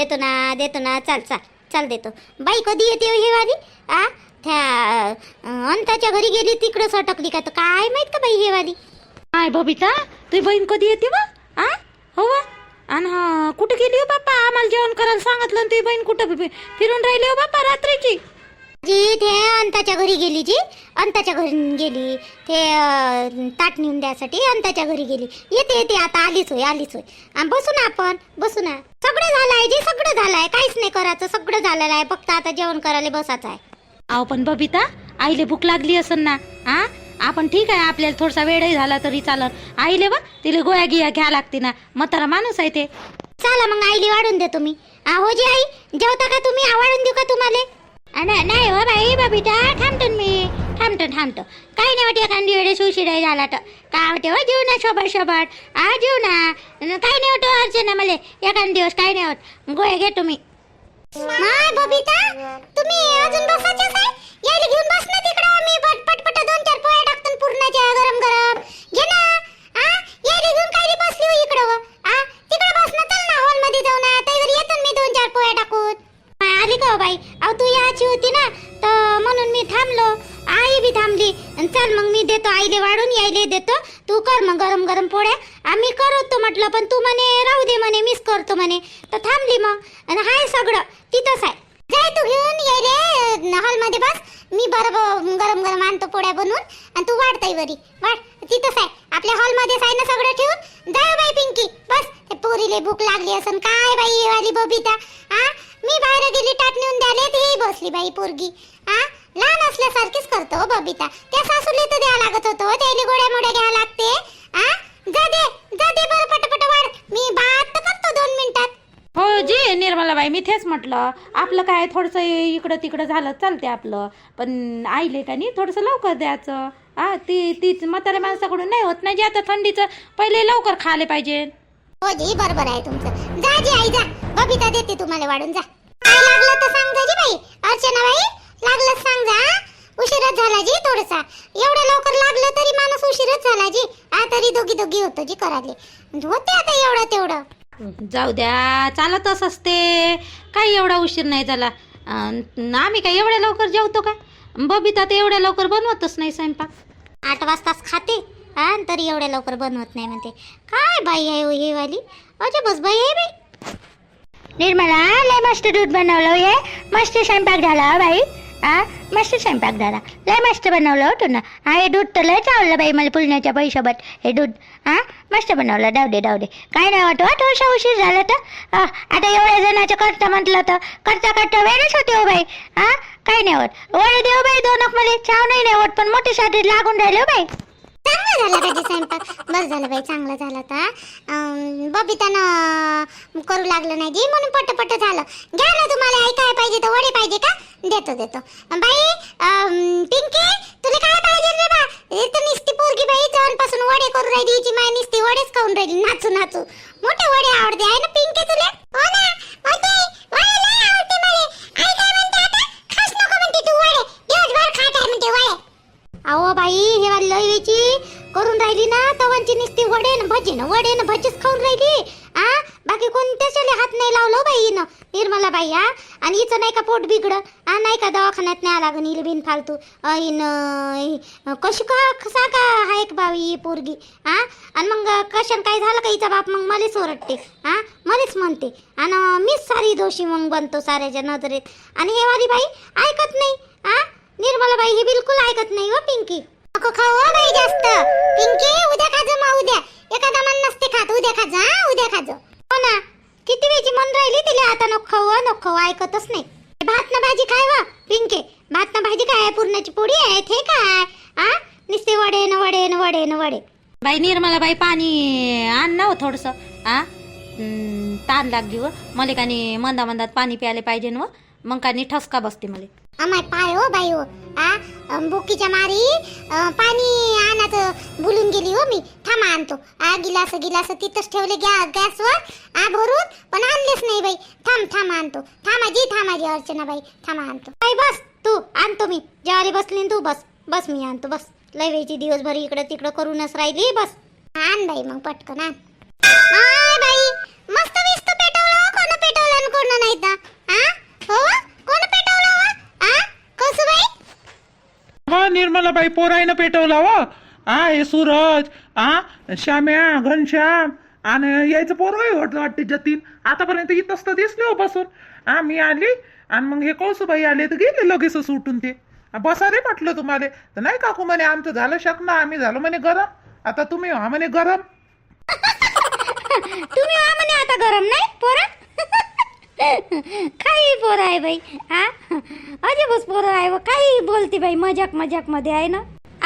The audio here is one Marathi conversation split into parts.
देतो ना देतो ना. चाल चाल चाल देतो. बाई कधी येते हो हे वाली आ? त्या अंताच्या घरी गेली तिकडं सटकली का? तर काय माहीत का बाई हे वाली काय बबिता तुझी बहीण कधी येते वा? आ? हो वा. आणि कुठं गेली हो बाप्पा? आम्हाला जेवण करायला सांगितलं आणि तुझी बहीण कुठं? फिरून राहिली हो बाप्पा रात्रीची. जी ते अंताच्या घरी गेली जी. अंताच्या घरी गेली. ते ताट नेऊन द्यासाठी अंताच्या घरी गेली. येते येते. आता आलीच होय आलीच होय. बसू ना आपण बसू ना सगळं झालंय जी सगळं झालंय. काहीच नाही करायचं. सगळं झालेलं आहे. फक्त आता जेवण करायला बसायचं आहे. अहो पण बबिता आईले भूक लागली असन ना आ आपण ठीक आहे. आपल्याला थोडासा वेळही झाला तरी चालत आईले वा तिला गोळ्या गिया घ्या लागते ना. म्हातारा माणूस आहे ते. चला मग आईली वाढून देतो मी. आ, हो जी आई जेवता का तुम्ही? आ, वाढून देऊ का तुम्हाला? नाही नाही हो बाई बाबीटा थांबतो मी थांबतो थांबतो काही नाही वाटते एखादी वेळेस उशिरा झाला तर काय वाटते हो जीव ना सोबत सोबत आ जीव ना काही नाही होतो अर्चे अर्चना मला एखाद दिवस काही नाही होत गोळे घे तुम्ही बबिता तुम्ही अजून बसायचेच आहे यायला घेऊन बस ना तिकडं मी पट पटपट दोन चार पोळ्या टाकतो पूर्णाच्या गरम गरम घे ना आ यायला घेऊन काय बसली हो इकडं आ तिकडं बस ना चल ना हॉलमध्ये जाऊ ना त्यावर येतो मी दोन चार पोळ्या टाकून आली का हो बाई? अहो तू याची होती ना तर म्हणून मी थांबलो. आई बी थांबली. चल मग मी देतो आईले वाढून यायले देतो. तू कर मग गरम गरम पोळ्या. आम्ही करतो म्हटलं पण तू म्हणे राहू दे म्हणे मिस करतो म्हणे. तर थांबली मग. आणि हाय सगळं तिथंच आहे. जाय तू घेऊन ये रे हॉलमध्ये बस. मी बरोबर गरम गरम आणतो पोळ्या बनवून. आणि तू वाढताय बरी वाढ. तिथंच आहे. आपल्या हॉलमध्येच आहे ना सगळं ठेवून? जाय बाई पिंकी बस. पोरीले भूक लागली असन. काय बाई वाली बबिता? आ? मी बाहेर गेली ताट नेऊन द्याले ती बसली बाई पोरगी. आ? लहान असल्यासारखीच करतो हो बबिता. त्या सासूले तर द्या लागत होतो त्याला गोड्या मोड्या घ्या लागते. आ? जा दे जा दे बरं पटपट वाढ. मी बात तर करतो दोन मिनिटात. हो जी निर्मलाबाई मी तेच म्हटलं. आपलं काय थोडंसं इकडं तिकडं झालं चालते आपलं. पण आईले का नाही थोडंसं लवकर द्यायचं? हा ती ती म्हाताऱ्या माणसाकडून नाही होत नाही जे आता थंडीचं पहिले लवकर खाले पाहिजे. हो जी बरोबर आहे तुमचं. जा जी आई जा. बबिता देते तुम्हाला वाढून जा. काय लागलं तर सांग जा जी बाई अर्चना बाई लागलं सांग जा? उशीरच झाला जी थोडसा. एवढं लवकर लागलं तरी माणूस उशीरच झाला जी. आ तरी दोघी दोघी होतो जी कराले होते आता एवढं तेवढं. जाऊ द्या चालतच असते. काही एवढा उशीर नाही झाला. आम्ही काय एवढ्या लवकर जेवतो का? बबिता तर एवढ्या लवकर बनवतच नाही स्वयंपाक. आठ वाजताच खाते. आणि तरी एवढ्या लवकर बनवत नाही म्हणते. काय बाई आहे हो ही वाली? अजय बस बाई आहे बाई. निर्मला लय मस्त दूध बनवलं हे. मस्त स्वयंपाक झाला हो बाई. आ मस्त स्वयंपाक झाला. लय मस्त बनवलं हो ना हा हे दूध तर लय चावलं बाई मला पुलण्याच्या पैशाबत हे दूध हा मस्त बनवलं. डाव दे डाव दे. काय नाही वाटत हो, थोडासा उशीर झाला तर. आता एवढ्या जणाचं करता म्हटलं तर. करता करता वेळच होते हो बाई. हा काय नाही होत. ओढे देऊ बाई दोन मला चाव नाही नाही होत पण मोठी साठी लागून राहिले हो बाई. चांगला झाला पाहिजे स्वयंपाक. बरं झालं बाई चांगला झाला तर बबितानं करू लागलं नाही जी म्हणून पटपट झालं. घ्या ना तुम्हाला आई काय पाहिजे तर वडे पाहिजे का? देतो देतो. बाई पिंकी तुला काय पाहिजे रे बा? इथं निस्ती पोरगी बाई जवळपासून वडे करू राहिली हिची माय निस्ती वडेच खाऊन राहिली. नाचू नाचू. मोठे वडे आवडते आहे ना पिंकी पोट बिगड आ नाही का दवाखान्यात न्याय लागून हिला बिन फालतू. अ, कशी का कसा का हाय का ही पोरगी? आ? आणि मग कशान काय झालं का हिचा बाप? मग मलाच ओरडते. आ? मलाच म्हणते. आणि मीच सारी दोषी मग बनतो साऱ्याच्या नजरेत. आणि हे वाली बाई ऐकत नाही. आ? निर्मला बाई ही बिलकुल ऐकत नाही हो पिंकी. नको खाऊ हो, बाई जास्त. पिंकी उद्या खाजो मग उद्या. एखादा मन नसते खात. उद्या खाजो हा उद्या खाजो. हो ना. किती वेळची मन राहिली तिला आता नको खाऊ हो, नको खाऊ ऐकतच नाही. भात ना भाजी काय वा पिंके? भात ना भाजी काय पूर्णाची पोळी आहे ते काय? आ? नुसते वडे न वडे न वडे न वडे. बाई निर्मला बाई पाणी आण ना हो थोडस. आ? तान ताण लागली व. मला का नाही मंदा मंदात पाणी प्यायला पाहिजे ना मग का नाही ठसका बसते मला? अमाय पाय हो बाई हो. आ बुकीच्या मारी अं, पाणी आणायचं भुलून गेली हो मी. थांबा आणतो. आ गिलास गिलास तिथंच ठेवले गॅ गॅसवर. आ भरून पण आणलेच नाही बाई. थांब थांब आणतो. थांबा जी थांबा जी अर्चना बाई. थांबा आणतो. बाई बस तू आणतो मी. जेवारी बसली न तू बस. बस मी आणतो बस. लय वेळची दिवसभर इकडं तिकडं करूनच राहिली बस. आण बाई मग पटकन आण. आय बाई मस्त विस्त पेटवलं हो, कोण पेटवलं आणि कोण नाही तर. आ? हो कोण पेटवलं हो? आ कसुबाई हा निर्मलाबाई पोराईनं पेटवला व हा हो. हे सूरज हा श्याम्या घनश्याम आणि यायचं पोरगाही वाटलं वाटते जतीन. आतापर्यंत इथंच तर दिसले हो बसून. हा मी आली आणि मग हे कौसुबाई आले तर गेले लगेच सुटून ते. बसा रे म्हटलं तुम्हाला. तर नाही काकू म्हणे आमचं झालं शकना आम्ही झालो म्हणे गरम. आता तुम्ही व्हा म्हणे गरम. तुम्ही म्हणे आता गरम नाही? पोरा? काही पोरं आहे बाई हा? अजबच पोरं आहे व काही बोलते बाई मजाक मजाकमध्ये आहे ना?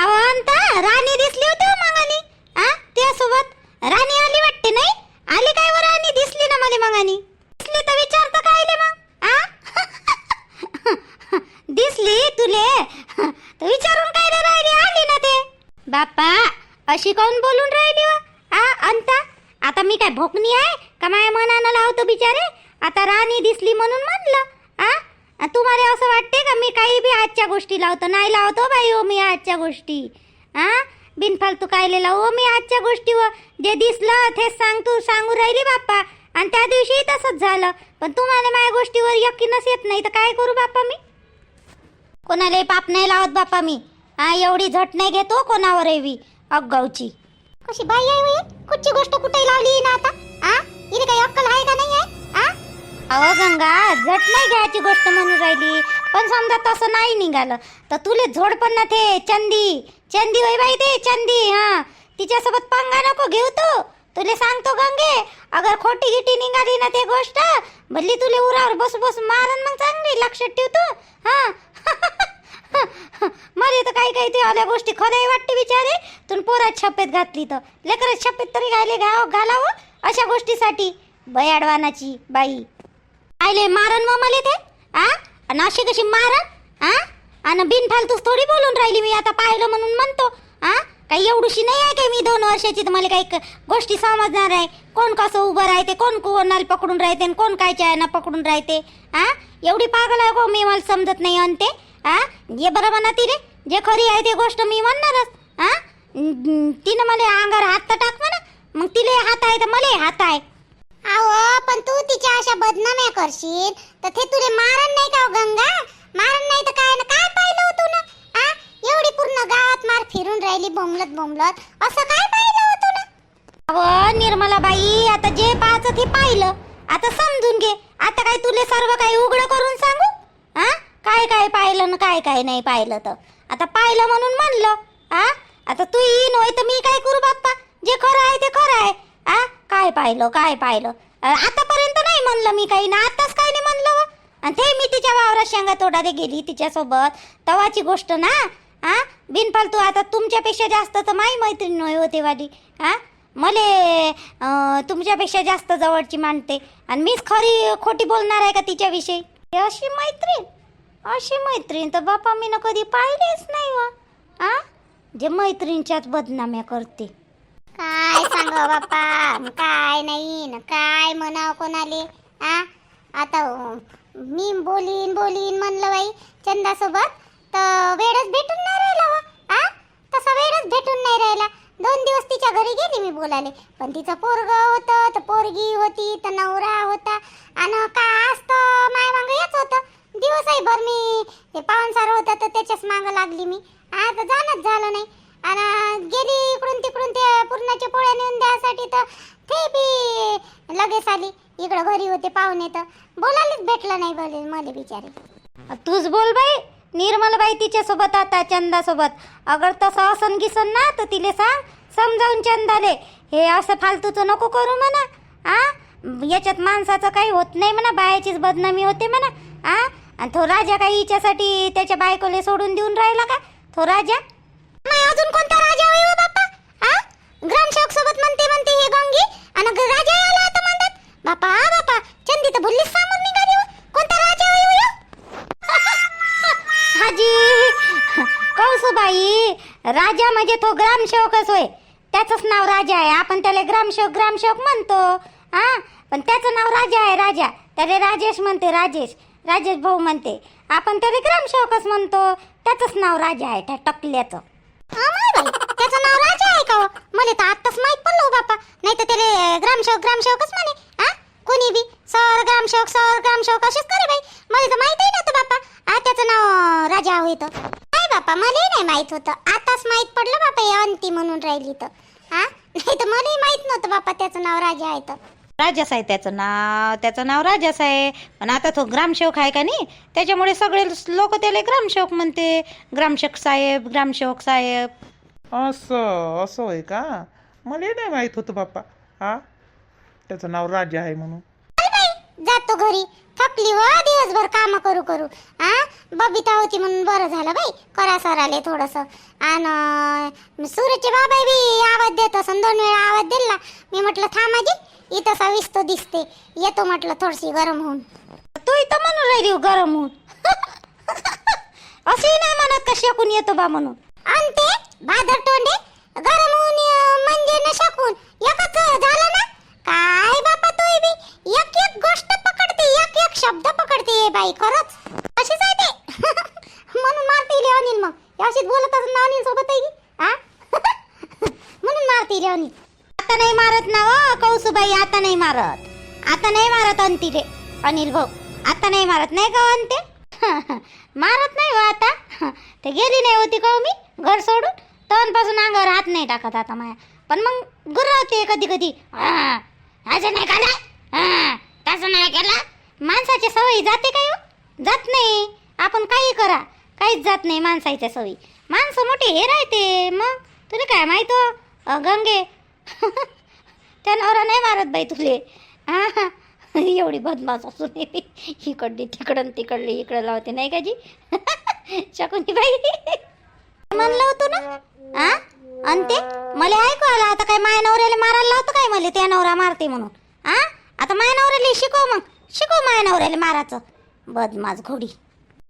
अहो अंता राणी दिसली होती हो मग आणि हा? त्यासोबत राणी आली वाटते नाही? आली काय व राणी? दिसली ना मला मग आणि दिसली तर विचारतं काय ले मग आ दिसली तुले. तर विचारून काय राहिली? आली ना ते. बाप्पा अशी काऊन बोलून राहिली वा? आ अंता? आता मी काय भोकणी आहे का माझ्या मनानं लावतो बिचारे? आता राणी दिसली म्हणून म्हणलं आ? तुम्हाला असं वाटते का? मी काही बी आजच्या गोष्टी लावतो? नाही लावतो हो बाई हो मी आजच्या गोष्टी. आ? बिनफालतू कायले लावू? हो, मी आजच्या गोष्टीवर. जे दिसलं तेच सांग तू सांगू राहिली बाप्पा. आणि त्या दिवशी तसंच झालं. पण तुम्हाला माझ्या गोष्टीवर यकीनच येत नाही. तर काय करू बाप्पा मी? कोणालाही पाप नाही लावत बाप्पा मी. हा एवढी झट नाही घेतो हो कोणावर एवी अगावची कशी बाई आहे कुठची गोष्ट कुठे लावली ना आता? आ? इथे काही अक्कल आहे का नाही आहे? आ? अहो गंगा झट नाही घ्यायची गोष्ट म्हणून राहिली. पण समजा तसं नाही निघालं तर तुले झोड पण ना ते चंदी. चंदी होय बाई ते चंदी हा. तिच्यासोबत पंगा नको घेऊ तू. तुले सांगतो गंगे अगर खोटी गिटी निघाली ना ते गोष्ट भल्ली तुले उरावर बस बस मारन मग चांगली लक्षात ठेव तू. हा. मला तर काही काही ते आल्या गोष्टी खऱ्याही वाटते बिचारे. तुन पोरात छपेत घातली तर. लेकरात छपेत तरी घायले घाव घालावं अशा गोष्टीसाठी. बयाडवानाची बाई. आयले मारन मग मला ते? आ? आणि अशी कशी मारन? आ? आणि बिनफालतूच थोडी बोलून राहिली मी आता पाहिलं म्हणून म्हणतो. आ? काही एवढीशी नाही आहे काय मी दोन वर्षाची? तर मला काही गोष्टी समजणार आहे. कोण कसं उभं राहते कोण कोणाला पकडून राहते आणि कोण कायच्या आहे ना पकडून राहते? आ? एवढी पागल आहे गो मी मला समजत नाही आणते आ? ये बरं म्हणा तिने जे खरी आहे ते गोष्ट मी म्हणणारच. आ? तिनं मला अंगावर हात तर टाक म्हणा. मग तिले हात आहे तर मला हात आहे. अहो पण तू तिच्या अशा बदनाम्या करशील? तर ते तुले मारण नाही का हो गंगा? मारण नाही तर काय ना काय पाहिलं हो तू ना आ? एवढी पूर्ण गावात मार फिरून राहिली बोंबलत बोंबलत. असं काय पाहिलं हो तू ना अहो निर्मला बाई आता जे पाहायचं ते पाहिलं. आता समजून घे. आता काय तुले सर्व काही उघड करून सांगू? हा काय काय पाहिलं ना काय काय नाही पाहिलं तर. आता पाहिलं म्हणून म्हणलं. हा आता तू येईन होय तर मी काय करू बाप्पा? जे खरं आहे ते खरं आहे. आ? काय पाहिलं काय पाहिलं? आतापर्यंत नाही म्हणलं मी काही ना आताच काय नाही म्हणलं व. आणि ते मी तिच्या वावरात शेंगा तोडायला गेली तिच्यासोबत. तवाची गोष्ट ना हा बिनफालतू आता तुमच्यापेक्षा जास्त तर माई मैत्रीण होय होते वाली हा मले अं, तुमच्यापेक्षा जास्त जवळची मानते. आणि मीच खरी खोटी बोलणार आहे का तिच्याविषयी? हे अशी मैत्रीण अशी मैत्रीण तर बापा मी ना कधी पाहिलेच नाही वा आ? जे मैत्रीणच्याच बदनाम्या करते. काय सांग बाप्पा? काय नाही काय म्हणाव कोणाले? आ? आता मी बोलीन बोलीन म्हणलं बाई चंदासोबत. तर वेळच भेटून नाही राहिला वा आ? तसा वेळच भेटून नाही राहिला. दोन दिवस तिच्या घरी गेली मी बोलायले. पण तिचं पोरग होतं तर पोरगी होती तर नवरा होता. आणि का असतं माय मागं येत होतं. दिवसही भर मी ते पाहुणसार होतं तर त्याच्याच मागं लागली मी. आता जाणंच झालं नाही. आणि गेली इकडून तिकडून ते पुरणाच्या पोळ्या नेऊन द्यासाठी तर ते बी लगेच आली. इकडं घरी होते पाहुणे तर. बोलायलाच भेटलं नाही बोले मला बिचारे. तूच बोल बाई. निर्मलबाई तिच्यासोबत आता चंदासोबत. अगर तसं असन गिसन ना तर तिले सांग समजावून चंदाले. हे असं फालतूचं नको करू म्हणा. आ? याच्यात माणसाचं काही होत नाही म्हणा बायाचीच बदनामी होते म्हणा. आ? आणि तो राजा काही हिच्यासाठी त्याच्या बायकोले सोडून देऊन राहिला का? तो राजा? नाही अजून कोणता राजा होय हो बाप्पा? हा ग्रामसेवक सोबत म्हणते म्हणते हे गोंगी. आणि ग- राजा आला आता म्हणतात बापा बाप्पा चंदी तर भुल्लीच सामोर निघाली हो. कोणता राजा होय हो हाजी कौसुबाई राजा म्हणजे तो ग्रामसेवकच होय. त्याचंच नाव राजा आहे. आपण त्याला ग्रामसेवक ग्रामसेवक म्हणतो. हा पण त्याचं नाव राजा आहे राजा. त्याला राजेश म्हणते राजेश. राजेश भाऊ म्हणते. आपण त्याला ग्रामसेवकच म्हणतो. त्याचंच नाव राजा आहे त्या टकल्याचं. त्याचं नाव राजा आहे का हो? मला तर आत्ताच माहीत पडलो हो, बापा. नाही तर त्याले ग्रामसेवक ग्रामसेवकच म्हणे हा? कोणी बी? सर ग्रामसेवक सर ग्रामसेवक असेच करे बाई. मला तर माहितही नव्हतं बापा. हा त्याचं नाव राजा होय तर काय बापा मलाही नाही माहीत होतं. आताच माहीत पडलं बापा हे अंती म्हणून राहिली तर हा? नाही तर मलाही माहीत नव्हतं बापा त्याचं नाव राजा आहे तर राजास आहे त्याचं नाव त्याचं नाव राजास आहे पण आता तो ग्रामसेवक आहे का नाही? त्याच्यामुळे सगळे लोक त्याला ग्रामसेवक म्हणते. ग्रामसेवक साहेब ग्रामसेवक साहेब. असं असं होय का? मला नाही माहीत होतं बाप्पा. हा? त्याचं नाव राजा आहे म्हणून. जातो घरी. थकली हो दिवसभर काम करू करू. हा बबिता होती म्हणून बरं झालं बाई करा सर आले थोडस. आणि सूरजचे बाबा बी आवाज देत असं दोन वेळा आवाज दिला. मी म्हटलं थांबाजी इथं सविस्तो दिसते. येतो म्हटलं थोडीशी गरम होऊन. तू इथं म्हणून राहिली हो गरम होऊन. असे नाही म्हणत का शेकून येतो बा म्हणून? आणि ते भादर तोंडे गरम होऊन म्हणजे न शकून. एकच झालं ना? काय बापा तू बी? एक एक गोष्ट पकडते एक एक शब्द पकडते बाई खरंच? अशीच आहे ते. म्हणून मारते इले अनिल मग. अशीच बोलत असं ना अनिल सोबत आहे की म्हणून मारते इले अनिल. आता नाही मारत ना व कौसुबाई आता नाही मारत. आता नाही मारत अंती रे अनिल भाऊ. आता नाही मारत नाही का हो अंते? मारत नाही हो आता. ते गेली नाही होती का हो मी घर सोडून? तोंडपासून अंगावर हात नाही टाकत आता माया. पण मग गुर्रावते कधी कधी. "हा, असं नाही का तसं नाही केलं? माणसाच्या सवयी जाते काय हो? जात नाही. आपण काही करा. काहीच जात नाही माणसाच्या सवयी. माणसं मोठे हे राहते. मग तुला काय माहीत हो? अ, गंगे. त्या नवरा नाही मारत बाई तुले. हा एवढी बदमाश असून इकडली तिकडं तिकडली इकडं लावते नाही का जी? शकुनी बाई. म्हणलं होतो ना? हा आणि ते? मला ऐकू आलं आता काय माया नवऱ्याला मारायला लावतं काय मला? त्या नवरा मारते म्हणून. हा आता माया नवऱ्याला शिकव मग. शिकव माया नवऱ्याला माराचं. बदमाश घोडी.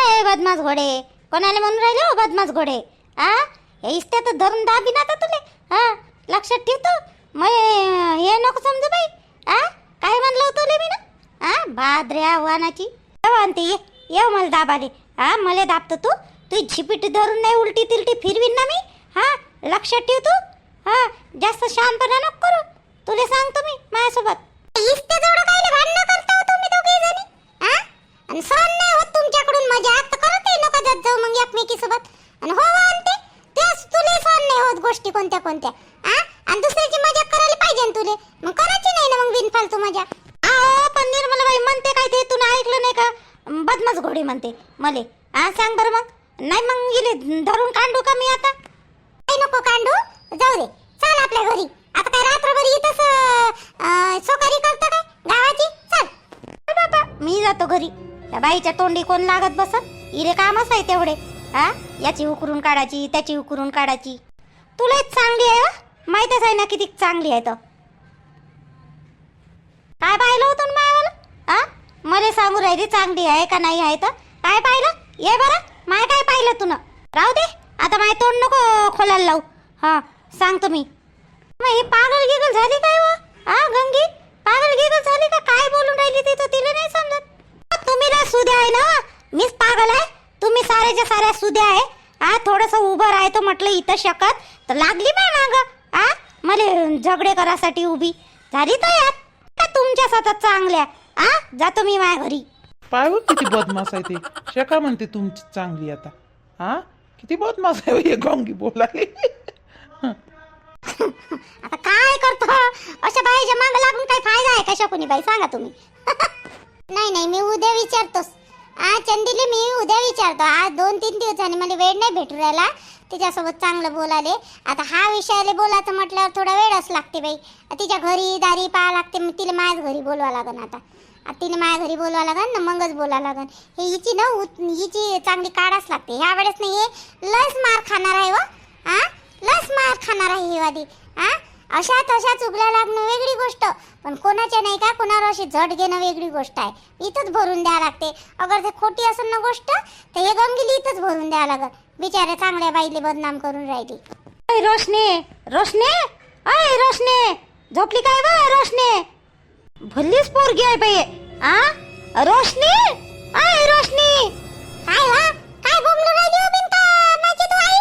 ए बदमाश घोडे. कोणाला म्हणून राहिले हो बदमाश घोडे? आ? हे इस्त्या तर धरून दाबी ना आता तुले. हा लक्षात ठेवतो. मग हे नको समजू बाई. आ? काय म्हणलं होतं मी ना हा भाद्र्या आव्हानाची. येऊ आणते ये. मला दाबाले. हा मला दाबतो तू. तू झिपीट धरून नाही उलटी तिलटी फिरवीन ना मी. हा? लक्षात ठेव तू. हा? जास्त शांतपणा नको करू. तुला सांगतो मी माझ्यासोबत. इस्त्या जोडं काय भांडणं आणि सहन नाही होत तुमच्याकडून मजा आता करत आहे नका जात जाऊ मग एकमेकी सोबत आणि हो आणते तेच तुले सहन नाही होत गोष्टी कोणत्या कोणत्या. हा आणि दुसऱ्याची मजा करायला पाहिजे तुले. मग करायची नाही ना मग बिनफालतू मजा. अहो पण निर्मलाबाई म्हणते काय ते? तू ऐकलं नाही का? बदमाश घोडी म्हणते मले. हा सांग बरं मग. नाही मग गेले धरून काढू का मी आता? काही नको कांडू. जाऊ दे. चल आपल्या घरी. आता काय रात्रभर इथंच सोकारी करतो काय? गावाची? चल बाबा मी जातो घरी. त्या बाईच्या तोंडी कोण लागत बसत इरे कामच आहे तेवढे. हा याची उकरून काढायची त्याची उकरून काढायची. तुला एक चांगली आहे माहितच आहे ना किती चांगली आहे तर. काय पाहिलं होतं मायावाला हा मला सांगू राहिली चांगली आहे का नाही आहे तर. काय पाहिलं? ये बरं माय काय पाहिलं तुनं? राहू दे आता माय तोंड नको खोलायला लावू. हा सांगतो मी. मग ही पागल गिगल झाली काय व? हा गंगी? पागल गिगल झाली का? काय बोलून राहिली ती तर तिला नाही समजत. तुम्ही ना सुद्या आहे ना? मीच पागल आहे. तुम्ही साऱ्याच्या साऱ्या सुद्या आहे. हा थोडस उभं राहायचं म्हटलं इथं शकत. तर लागली माय माग. हा मला झगडे करासाठी उभी. झाली तर का तुमच्या सतत चांगल्या? हा जातो मी माझ्या घरी. पाय हो किती बदमाश आहे ते. शेका म्हणते तुमची चांगली आता. हा किती बदमाश आहे हो गंगी बोलाली आता काय करतो? अशा बाईच्या माग लागून काय फायदा आहे का शकुनी बाई? सांगा तुम्ही. नाही नाही मी उद्या विचारतोस. हा चंदीले मी उद्या विचारतो. आज दोन तीन दिवसांनी मला वेळ नाही भेटू राहिला. तिच्यासोबत चांगलं बोलाले. आता हा विषयाला बोलायचं म्हटल्यावर थोडा वेळच लागते बाई. तिच्या घरी दारी पाहा लागते. मग तिला माझ्याच घरी बोलवा लागन आता. आता तिने माझ्या घरी बोलवा लागन ना मगच बोला लागन. हे हिची ना उत- हिची चांगली काढाच लागते. ह्या वेळेस नाही हे लस मार खाणार आहे हो. व हा लस मार खाणार आहे ही वादी. हा अशा तशा चुगल्या लागणं वेगळी गोष्ट. पण कोणाच्या नाही का? कोणावर अशी झट घेणं वेगळी गोष्ट आहे. इथंच भरून द्यावं लागते. अगर ते खोटी असेल ना गोष्ट तर हे गंगिली इथंच भरून द्यावं लागत बिचारे चांगल्या बाईले बदनाम करून राहिली. अय रोशने! रोशने! अय रोशने! झोपली काय बा रोशने? भल्लीच पोरगी आहे बाई. आ? रोशनी? अय रोशनी! काय वा काय बोंबलं राहिली हो माझी तू आई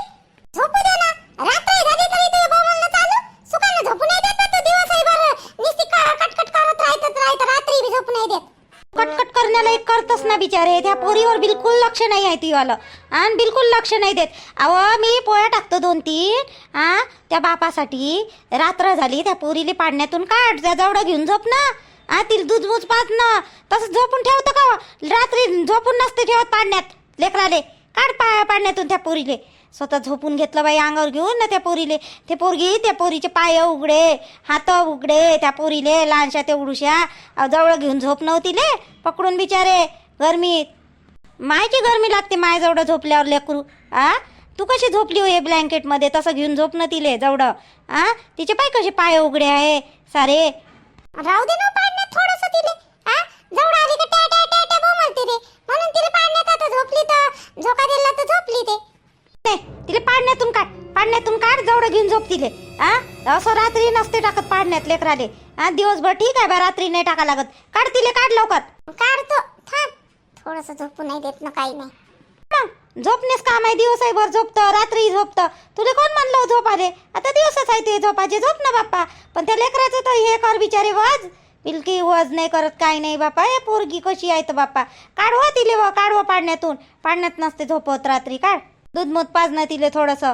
झोपू दे ना रात्र झाली तरी ते बोंबलणं चालू सुखानं झोपू नाही देत ना तू दिवसभर नुसती का- कटकट करत राहतच राहत रात्री बी झोपू नाही देत कटकट अरे त्या पोरीवर बिलकुल लक्ष नाही आहे तीवालं. आणि बिलकुल लक्ष नाही देत. अहो मी पोळ्या टाकतो दोन तीन. आ त्या बापासाठी. रात्र झाली त्या पोरीले पाडण्यातून काढ. त्या जवळ घेऊन झोप ना. आ तिला दूध मूज पाच ना. तसं झोपून ठेवतं का हो? रात्री झोपून नसते ठेवत पाडण्यात लेकराले. काढ पा पाडण्यातून त्या पोरीले. स्वतः झोपून घेतलं बाई अंगावर घेऊन ना त्या पोरीले. ते पोरगी त्या पोरीचे पाय उघडे हात उघडे त्या पोरीले लहानशा ते अहो, जवळ घेऊन झोप नव्हती ले. पकडून बिचारे. गरमीत. मायची गरमी लागते माय जवळ झोपल्यावर लेकरू. आ? तू कशी झोपली हो हे ब्लँकेटमध्ये? तसं घेऊन झोप न तिले जवळ आ? तिचे पाय कसे पाय उघडे आहे? सारे. राहू दे ना हो पाडण्यात थोडस तिले. आ? जवळ आली का ट्या ट्या ट्या ट्या बोंबलते ते म्हणून तिला पाडण्यात आता झोपली तर. झोका दिला तर झोपली ते. नाही तिला पाडण्यातून काढ. पाडण्यातून काढ जवळ घेऊन झोप तिले. आ? असं रात्री नसते टाकत पाडण्यात लेकराले. हा दिवसभर ठीक आहे बा रात्री नाही टाका लागत. काढ तिले काढ लवकर. काढतो. थांब. थोडस झोपू नाही देत ना काही नाही. मग झोपणेच काम आहे दिवस आहे भर झोपतं रात्री झोपतं. तुला कोण म्हणलं झोपाले झोप आले आता दिवसच आहे ते झोपाचे झोप ना बाप्पा. पण त्या लेकराचं तर हे कर बिचारे वज. बिलकी वज नाही करत काही नाही बाप्पा. हे पोरगी कशी आहे तर बाप्पा? काढवा तिले व काढवा पाडण्यातून. पाडण्यात नसते झोपत रात्री काढ. दूध मूत पाजणं तिले थोडंसं.